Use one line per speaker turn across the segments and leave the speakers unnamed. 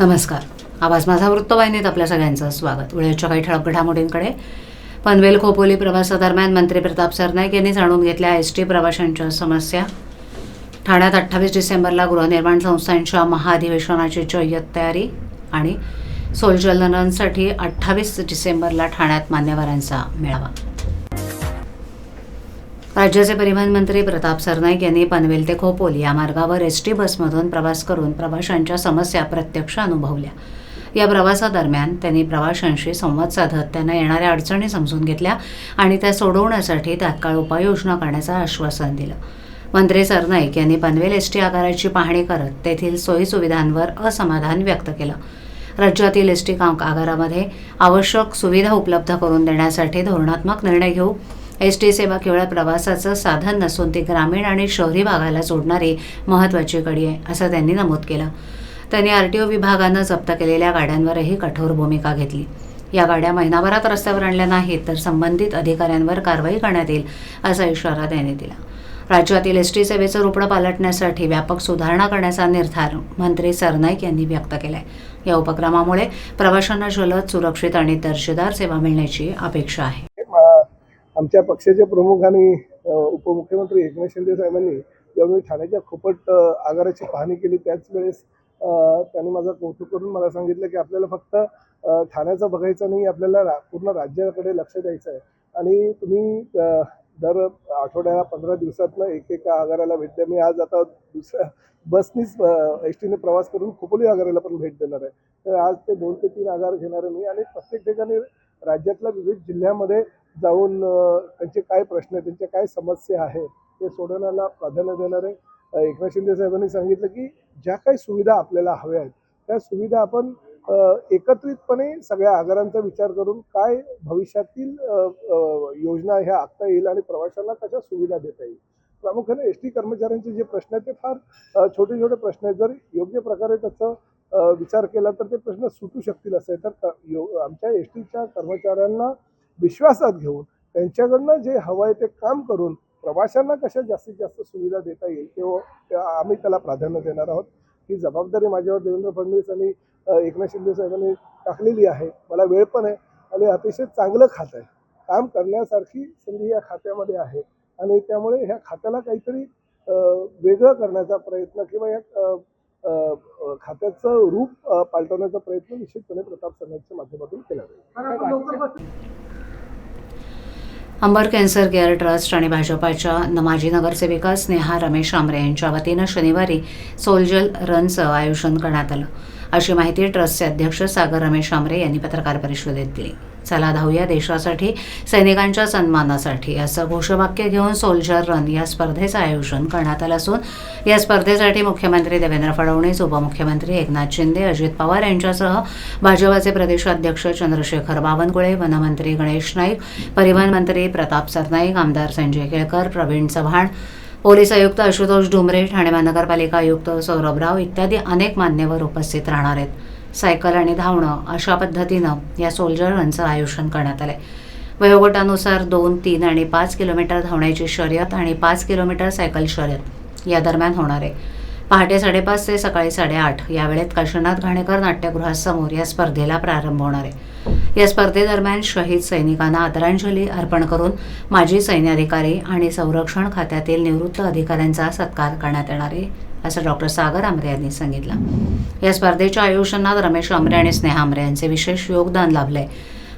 नमस्कार. आवाज माझा वृत्तवाहिनीत आपल्या सगळ्यांचं स्वागत. वेळेच्या काही ठळक घडामोडींकडे. पनवेल खोपोली प्रवासादरम्यान मंत्री प्रताप सरनाईक यांनी जाणून घेतल्या एस टी प्रवाशांच्या समस्या. ठाण्यात अठ्ठावीस डिसेंबरला गृहनिर्माण संस्थांच्या महाअधिवेशनाची जय्यत तयारी आणि सोलजलनांसाठी अठ्ठावीस डिसेंबरला ठाण्यात मान्यवरांचा मेळावा. राज्याचे परिवहन मंत्री प्रताप सरनाईक यांनी पनवेल ते खोपोली या मार्गावर एस टी बसमधून प्रवास करून प्रवाशांच्या समस्या प्रत्यक्ष अनुभवल्या. या प्रवासादरम्यान त्यांनी प्रवाशांशी संवाद साधत त्यांना येणाऱ्या अडचणी समजून घेतल्या आणि त्या सोडवण्यासाठी तात्काळ उपाययोजना करण्याचं आश्वासन दिलं. मंत्री सरनाईक यांनी पनवेल एस टी आगाराची पाहणी करत तेथील सोयीसुविधांवर असमाधान व्यक्त केलं. राज्यातील एस टी आगारामध्ये आवश्यक सुविधा उपलब्ध करून देण्यासाठी धोरणात्मक निर्णय घेऊ एस टी सेवा केवळ प्रवासाचं साधन नसून ती ग्रामीण आणि शहरी भागाला जोडणारी महत्त्वाची कडी आहे असं त्यांनी नमूद केलं. त्यांनी आर टी ओ विभागानं जप्त केलेल्या गाड्यांवरही कठोर भूमिका घेतली. या गाड्या महिनाभरात रस्त्यावर आणल्या नाहीत तर संबंधित अधिकाऱ्यांवर कारवाई करण्यात येईल असा इशारा त्यांनी दिला. राज्यातील एस टी सेवेचं रुपडं पालटण्यासाठी व्यापक सुधारणा करण्याचा निर्धार मंत्री सरनाईक यांनी व्यक्त केलाय. या उपक्रमामुळे प्रवाशांना जलद सुरक्षित आणि दर्जेदार सेवा मिळण्याची अपेक्षा आहे.
आमच्या पक्षाच्या प्रमुख आणि उपमुख्यमंत्री एकनाथ शिंदे साहेबांनी जेव्हा मी ठाण्याच्या खोपट आगाराची पाहणी केली त्याच वेळेस त्यांनी माझं कौतुक करून मला सांगितलं की आपल्याला फक्त ठाण्याचं बघायचं नाही आपल्याला रा- पूर्ण राज्याकडे लक्ष द्यायचं आहे. आणि तुम्ही दर आठवड्याला पंधरा दिवसातनं एक एका आगाराला भेट द्या. मी आज आता दुसऱ्या बसनीच एस टीने प्रवास करून खोपोली आगाराला पण भेट देणार आहे. तर आज ते दोन ते तीन आगार घेणार आहे मी. आणि प्रत्येक ठिकाणी राज्यातल्या विविध जिल्ह्यामध्ये जाऊन त्यांचे काय प्रश्न आहेत त्यांच्या काय समस्या आहेत ते सोडवण्याला प्राधान्य देणारे एकनाथ शिंदे साहेबांनी सांगितलं की ज्या काही सुविधा आपल्याला हव्या आहेत त्या सुविधा आपण एकत्रितपणे सगळ्या आगारांचा विचार करून काय भविष्यातील योजना ह्या आखता येईल आणि प्रवाशांना कशा सुविधा देता येईल. प्रामुख्याने एस टी कर्मचाऱ्यांचे जे प्रश्न आहेत ते फार छोटे छोटे प्रश्न आहेत. जर योग्य प्रकारे त्याचं विचार केला तर ते प्रश्न सुटू शकतील असं आहे. तर क- यो- आमच्या एस टीच्या कर्मचाऱ्यांना विश्वासात घेऊन त्यांच्याकडनं जे हवं आहे ते काम करून प्रवाशांना कशा जास्तीत जास्त सुविधा देता येईल तेव्हा आम्ही त्याला प्राधान्य देणार आहोत. ही जबाबदारी माझ्यावर देवेंद्र फडणवीस आणि एकनाथ शिंदे साहेबांनी टाकलेली आहे. मला वेळ पण आहे आणि अतिशय चांगलं खातं आहे. काम करण्यासारखी संधी या खात्यामध्ये आहे आणि त्यामुळे ह्या खात्याला काहीतरी वेगळं करण्याचा प्रयत्न किंवा या खात्याचं रूप पालटवण्याचा प्रयत्न निश्चितपणे प्रताप सरण्याच्या माध्यमातून केला जाईल.
अंबर कॅन्सर केअर ट्रस्ट आणि भाजपाच्या न- माजी नगरसेविका स्नेहा रमेश आमरे यांच्या वतीनं शनिवारी सोल्जल रनचं आयोजन करण्यात आलं. अशी माहिती ट्रस्टचे अध्यक्ष सागर रमेश आमरे यांनी पत्रकार परिषदेत दिली. चला धावूया देशासाठी सैनिकांच्या सन्मानासाठी. असं घोषवाक्य घेऊन सोल्जर रन या स्पर्धेचं आयोजन करण्यात आलं असून या स्पर्धेसाठी मुख्यमंत्री देवेंद्र फडणवीस उपमुख्यमंत्री एकनाथ शिंदे अजित पवार यांच्यासह भाजपाचे प्रदेशाध्यक्ष चंद्रशेखर बावनकुळे वनमंत्री गणेश नाईक परिवहन मंत्री प्रताप सरनाईक आमदार संजय केळकर प्रवीण चव्हाण पोलीस आयुक्त आशुतोष डुमरे ठाणे महानगरपालिका आयुक्त सौरभ राव इत्यादी अनेक मान्यवर उपस्थित राहणार आहेत. सायकल आणि धावणं अशा पद्धतीनं या सोल्जर रनचं आयोजन करण्यात आहे वयोगटानुसार दोन तीन आणि पाच किलोमीटर धावण्याची शर्यत आणि पाच किलोमीटर सायकल शर्यत या दरम्यान होणार आहे. पहाटे साडेपाच ते सकाळी साडेआठ या वेळेत काशीनाथ घाणेकर नाट्यगृहासमोर या स्पर्धेला प्रारंभ होणार आहे. या स्पर्धेदरम्यान शहीद सैनिकांना आदरांजली अर्पण करून माजी सैन्याधिकारी आणि संरक्षण खात्यातील निवृत्त अधिकाऱ्यांचा सत्कार करण्यात येणार आहे. असं डॉक्टर सागर आमरे यांनी सांगितलं. या स्पर्धेच्या आयोजनात रमेश आमरे आणि स्नेहा आमरे यांचे विशेष योगदान लाभलंय.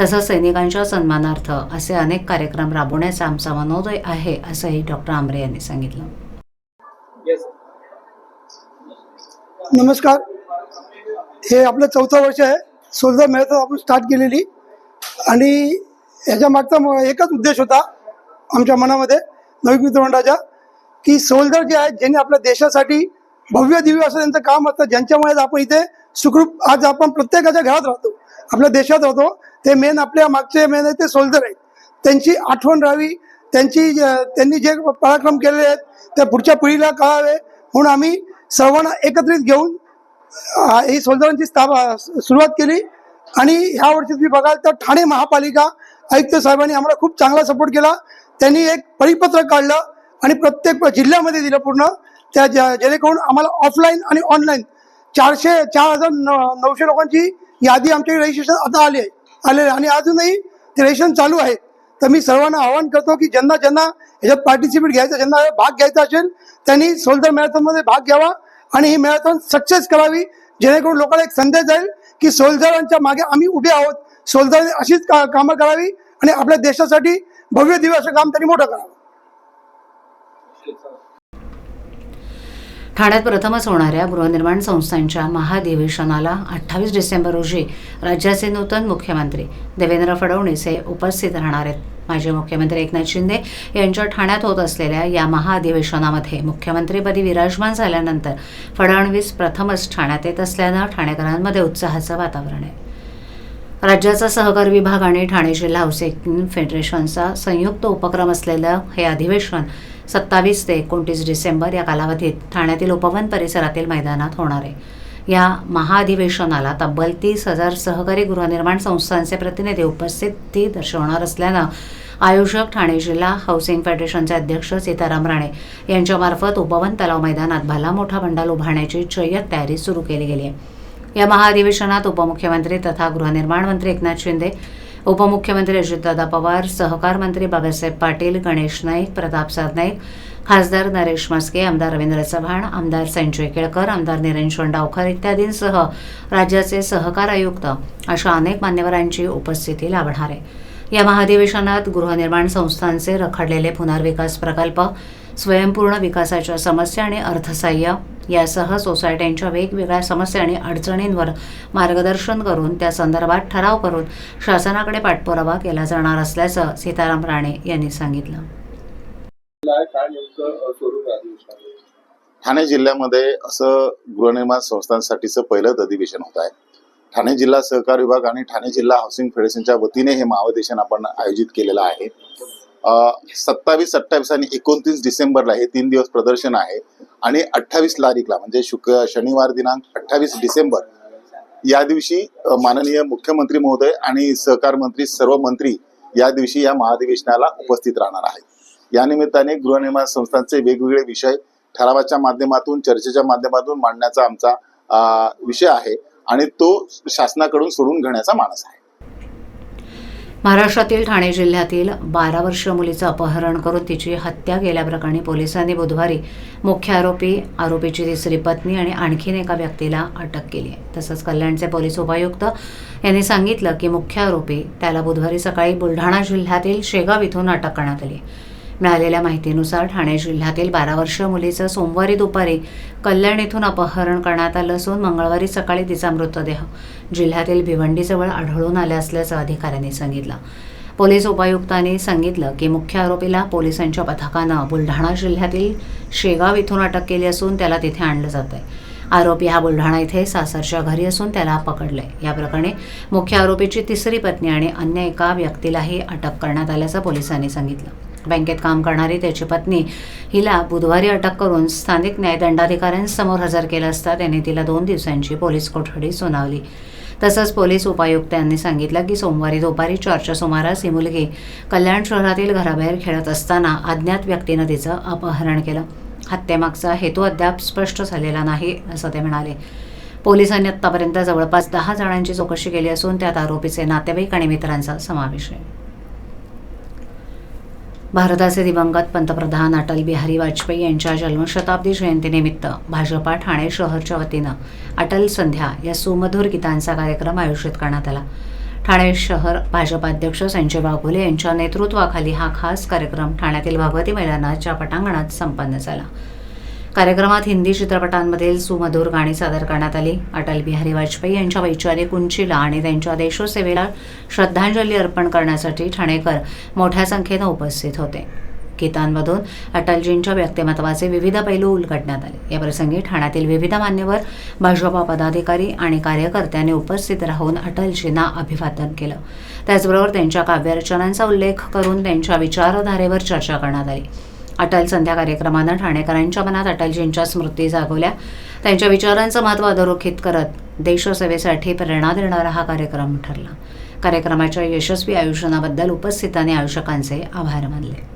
तसंच सैनिकांच्या सन्मानार्थ असे अनेक कार्यक्रम राबवण्याचा आमचा मनोदय आहे असंही डॉक्टर आमरे यांनी सांगितलं.
नमस्कार. हे आपलं चौथं वर्ष आहे. सोलर मॅरेथॉन आपण स्टार्ट केलेली. आणि ह्याच्या मागचा म- एकच उद्देश होता आमच्या मनामध्ये नवीन मित्रमंडळाच्या. की सोल्जर जे आहेत ज्यांनी आपल्या देशासाठी भव्य दिव्य असं त्यांचं काम असतं ज्यांच्यामुळे आपण इथे सुखरूप आज आपण प्रत्येकाच्या घरात राहतो आपल्या देशात राहतो ते मेन आपल्या मागचे मेन आहे ते सोल्जर आहेत. त्यांची आठवण राहावी त्यांची त्यांनी जे पराक्रम केलेले आहेत त्या पुढच्या पिढीला कळावे म्हणून आम्ही सर्वांना एकत्रित घेऊन ही सोल्जरांची स्थापना सुरुवात केली. आणि ह्या वर्षी तुम्ही बघाल तर ठाणे महापालिका आयुक्त साहेबांनी आम्हाला खूप चांगला सपोर्ट केला. त्यांनी एक परिपत्रक काढलं आणि प्रत्येक जिल्ह्यामध्ये दिलं पूर्ण. त्या जेणेकरून आम्हाला ऑफलाईन आणि ऑनलाईन चारशे चार हजार न- नऊशे लोकांची यादी आमच्या रजिस्ट्रेशन आता आली आहे. आलेली आहे. आणि अजूनही ते रजिस्ट्रेशन चालू आहे. तर मी सर्वांना आवाहन करतो की ज्यांना ज्यांना ह्याच्यात पार्टिसिपेट घ्यायचं ज्यांना भाग घ्यायचा असेल त्यांनी सोलदर मॅरेथॉनमध्ये भाग घ्यावा आणि ही मॅरेथॉन सक्सेस करावी. जेणेकरून लोकांना एक संदेश जाईल की सोल्जरांच्या मागे आम्ही उभे आहोत. सोल्जर अशीच का कामं करावी आणि आपल्या देशासाठी भव्य दिव्य असं काम त्यांनी मोठं करावं.
ठाण्यात प्रथमच होणाऱ्या गृहनिर्माण संस्थांच्या महाधिवेशनाला अठ्ठावीस डिसेंबर रोजी राज्याचे नूतन मुख्यमंत्री देवेंद्र फडणवीस हे उपस्थित राहणार आहेत. माजी मुख्यमंत्री एकनाथ शिंदे यांच्या ठाण्यात होत असलेल्या या महाधिवेशनामध्ये मुख्यमंत्रीपदी विराजमान झाल्यानंतर फडणवीस प्रथमच ठाण्यात येत असल्यानं ठाणेकरांमध्ये उत्साहाचं वातावरण आहे. राज्याचा सहकार विभाग आणि ठाणे जिल्हा हाऊसिंग फेडरेशनचा संयुक्त उपक्रम असलेलं हे अधिवेशन सत्तावीस ते एकोणतीस डिसेंबर या कालावधीत ठाण्यातील उपवन परिसरातील मैदानात होणार आहे. या महाअधिवेशनाला तब्बल तीस हजार सहकारी गृहनिर्माण संस्थांचे प्रतिनिधी उपस्थिती दर्शवणार असल्यानं आयोजक ठाणे जिल्हा हाऊसिंग फेडरेशनचे अध्यक्ष सीताराम राणे यांच्यामार्फत उपवन तलाव मैदानात भला मोठा बंडाल उभारण्याची जय्यत तयारी सुरू केली गेली आहे. या महाअधिवेशनात उपमुख्यमंत्री तथा गृहनिर्माण मंत्री एकनाथ शिंदे उपमुख्यमंत्री अजितदादा पवार सहकार मंत्री बाबासाहेब पाटील गणेश नाईक प्रताप सरनाईक खासदार नरेश मस्के आमदार रवींद्र चव्हाण आमदार संजय केळकर आमदार निरंजन डावकर इत्यादींसह राज्याचे सहकार आयुक्त अशा अनेक मान्यवरांची उपस्थिती लाभणार. आहे या महाधिवेशनात गृहनिर्माण संस्थांचे रखडलेले पुनर्विकास प्रकल्प स्वयंपूर्ण विकासाच्या समस्या आणि अर्थसहाय्य यासह सोसायट्यांच्या वेगवेगळ्या समस्या आणि अडचणींवर मार्गदर्शन करून त्या संदर्भात ठराव करून शासनाकडे पाठपुरावा केला जाणार असल्याचं सीताराम राणे यांनी सांगितलं.
ठाणे जिल्ह्यामध्ये असं गृहनिर्माण संस्थांसाठीचं पहिलंच अधिवेशन होत आहे. ठाणे जिल्हा सहकार विभाग आणि ठाणे जिल्हा हाऊसिंग फेडरेशनच्या वतीने हे महाधिवेशन आपण आयोजित केलेलं आहे. सत्तावीस अठ्ठावीस आणि एकोणतीस डिसेंबरला हे तीन दिवस प्रदर्शन आहे. आणि अठ्ठावीस तारीखला म्हणजे शुक्र शनिवार दिनांक अठ्ठावीस डिसेंबर या दिवशी माननीय मुख्यमंत्री महोदय आणि सहकार मंत्री सर्व मंत्री या दिवशी या महाधिवेशनाला उपस्थित राहणार आहेत. या निमित्ताने गृहनिर्माण संस्थांचे वेगवेगळे विषय ठरावाच्या माध्यमातून चर्चेच्या माध्यमातून मांडण्याचा आमचा विषय आहे आणि तो शासनाकडून सोडून घेण्याचा मानस आहे.
महाराष्ट्रातील ठाणे जिल्ह्यातील बारा वर्षीय मुलीचं अपहरण करून तिची हत्या केल्याप्रकरणी पोलिसांनी बुधवारी मुख्य आरोपी आरोपीची तिसरी पत्नी आणि आणखीन एका व्यक्तीला अटक केली आहे. तसंच कल्याणचे पोलीस उपायुक्त यांनी सांगितलं की मुख्य आरोपी त्याला बुधवारी सकाळी बुलढाणा जिल्ह्यातील शेगाव इथून अटक करण्यात आली आहे. मिळालेल्या माहितीनुसार ठाणे जिल्ह्यातील बारा वर्षीय मुलीचं सोमवारी दुपारी कल्याण येथून अपहरण करण्यात आलं असून मंगळवारी सकाळी तिचा मृतदेह जिल्ह्यातील भिवंडीजवळ आढळून आले असल्याचं अधिकाऱ्यांनी सांगितलं. पोलीस उपायुक्तांनी सांगितलं की मुख्य आरोपीला पोलिसांच्या पथकानं बुलढाणा जिल्ह्यातील शेगाव इथून अटक केली असून त्याला तिथे आणलं जात आहे आरोपी हा बुलढाणा इथे सासरच्या घरी असून त्याला पकडलंय. या प्रकरणी मुख्य आरोपीची तिसरी पत्नी आणि अन्य एका व्यक्तीलाही अटक करण्यात आल्याचं पोलिसांनी सांगितलं. बँकेत काम करणारी त्याची पत्नी हिला बुधवारी अटक करून स्थानिक न्यायदंडाधिकाऱ्यांसमोर हजर केलं असता त्यांनी तिला दोन दिवसांची पोलीस कोठडी सुनावली. तसंच पोलीस उपायुक्तांनी सांगितलं की सोमवारी दुपारी चारच्या सुमारास ही मुलगी कल्याण शहरातील घराबाहेर खेळत असताना अज्ञात व्यक्तीनं तिचं अपहरण केलं. हत्येमागचा हेतू अद्याप स्पष्ट झालेला नाही असं ते म्हणाले. पोलिसांनी आत्तापर्यंत जवळपास दहा जणांची चौकशी केली असून त्यात आरोपीचे नातेवाईक आणि मित्रांचा समावेश आहे. भारताचे दिवंगत पंतप्रधान अटल बिहारी वाजपेयी यांच्या जन्मशताब्दी जयंतीनिमित्त भाजपा ठाणे शहरच्या वतीनं अटल संध्या या सुमधुर गीतांचा कार्यक्रम आयोजित करण्यात आला. ठाणे शहर भाजपा अध्यक्ष संजय बागुले यांच्या नेतृत्वाखाली हा खास कार्यक्रम ठाण्यातील भगवती मैदानाच्या पटांगणात संपन्न झाला. कार्यक्रमात हिंदी चित्रपटांमधील सुमधुर गाणी सादर करण्यात आली. अटल बिहारी वाजपेयी यांच्या वैचारिक उंचीला आणि त्यांच्या देशसेवेला श्रद्धांजली अर्पण करण्यासाठी ठाणेकर मोठ्या संख्येनं उपस्थित होते. गीतांमधून अटलजींच्या व्यक्तिमत्वाचे विविध पैलू उलगडण्यात आले. याप्रसंगी ठाण्यातील विविध मान्यवर भाजपा पदाधिकारी आणि कार्यकर्त्यांनी उपस्थित राहून अटलजींना अभिवादन केलं. त्याचबरोबर त्यांच्या काव्यरचनांचा उल्लेख करून त्यांच्या विचारधारेवर चर्चा करण्यात आली. अटल संध्या कार्यक्रमानं ठाणेकरांच्या मनात अटलजींच्या स्मृती जागवल्या. त्यांच्या विचारांचं महत्त्व अधोरेखित करत देशसेवेसाठी प्रेरणा देणारा हा कार्यक्रम ठरला. कार्यक्रमाच्या यशस्वी आयोजनाबद्दल उपस्थितांनी आयोजकांचे आभार मानले.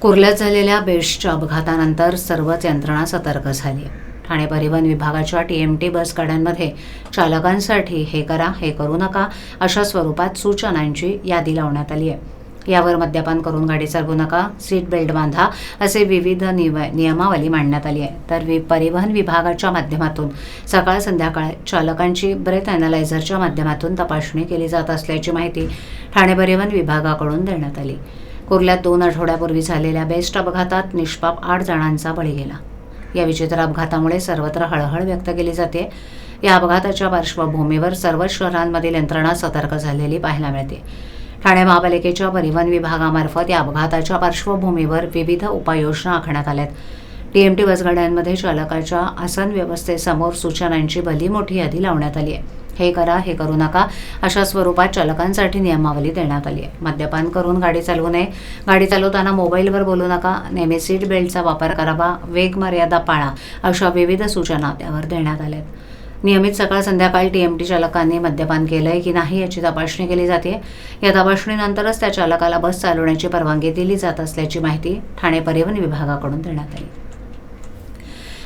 कुर्ल्यात झालेल्या बेस्टच्या अपघातानंतर सर्वच यंत्रणा सतर्क झाली. ठाणे परिवहन विभागाच्या टी एम टी बस गाड्यांमध्ये चालकांसाठी हे करा हे करू नका अशा स्वरूपात सूचनांची यादी लावण्यात आली आहे. यावर मद्यपान करून गाडी चालवू नका. सीट बेल्ट बांधा असे विविध निव नियमावली मांडण्यात आली आहे. तर वि परिवहन विभागाच्या माध्यमातून सकाळ संध्याकाळ चालकांची ब्रेथ अॅनालायझरच्या माध्यमातून तपासणी केली जात असल्याची माहिती ठाणे परिवहन विभागाकडून देण्यात आली. कुर्ल्यात दोन आठवड्यापूर्वी झालेल्या बेस्ट अपघातात निष्पाप आठ जणांचा बळी गेला. या विचित्र अपघातामुळे सर्वत्र हळहळ व्यक्त केली जाते. या अपघाताच्या पार्श्वभूमीवर सर्वच शहरांमधील यंत्रणा सतर्क झालेली पाहायला मिळते. ठाणे महापालिकेच्या परिवहन विभागामार्फत या अपघाताच्या पार्श्वभूमीवर विविध उपाययोजना आखण्यात आल्यात. टीएमटी बसगाड्यांमध्ये चालकाच्या आसन व्यवस्थेसमोर सूचनांची भली मोठी यादी लावण्यात आली आहे. हे करा हे करू नका अशा स्वरूपात चालकांसाठी नियमावली देण्यात आली आहे. मद्यपान करून गाडी चालवू नये. गाडी चालवताना मोबाईलवर बोलू नका. नेहमी सीट बेल्टचा वापर करावा. वेग मर्यादा पाळा अशा विविध सूचना त्यावर देण्यात आल्या आहेत. नियमित सकाळ संध्याकाळी टी एम टी चालकांनी मद्यपान केलं आहे की नाही याची तपासणी केली जाते. या तपासणीनंतरच त्या चालकाला बस चालवण्याची परवानगी दिली जात असल्याची माहिती ठाणे परिवहन विभागाकडून देण्यात आली.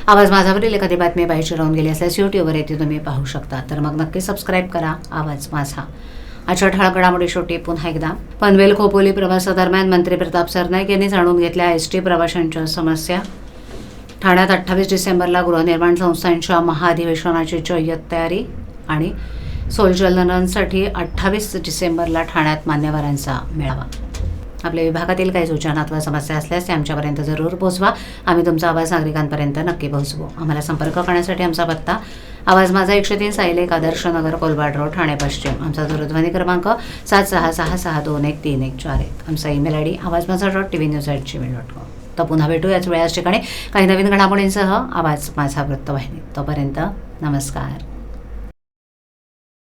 आवाज माझावरील एखादी बातमी पाहिजे राहून गेली असल्यास यूट्यूबवर येथे तुम्ही पाहू शकता. तर मग नक्की सबस्क्राईब करा. आवाज माझा. आजच्या ठळक घडामोडी शेवटी पुन्हा एकदा. पनवेल खोपोली प्रवासादरम्यान मंत्री प्रताप सरनाईक यांनी जाणून घेतल्या एस टी प्रवाशांच्या समस्या. ठाण्यात अठ्ठावीस डिसेंबरला गृहनिर्माण संस्थांच्या महाअधिवेशनाची जय्यत तयारी आणि सोलजलनांसाठी अठ्ठावीस डिसेंबरला ठाण्यात मान्यवरांचा मेळावा. आपल्या विभागातील काही सूचना अथवा समस्या असल्यास ते आमच्यापर्यंत जरूर पोहोचवा. आम्ही तुमचा आवाज नागरिकांपर्यंत नक्की पोहोचवू. आम्हाला संपर्क करण्यासाठी आमचा पत्ता आवाज माझा एकशे तीन साईलेक आदर्श नगर कोलवाड रोड ठाणे पश्चिम. आमचा दूरध्वनी क्रमांक सात सहा सहा सहा दोन एक तीन एक चार एक. आमचा ईमेल आय डी आवाज माझा dot T V news at Gmail dot com. तर पुन्हा भेटूयाच वेळाच ठिकाणी. काही नवीन घडामोडींसह आवाज माझा वृत्तवाहिनी. तोपर्यंत नमस्कार.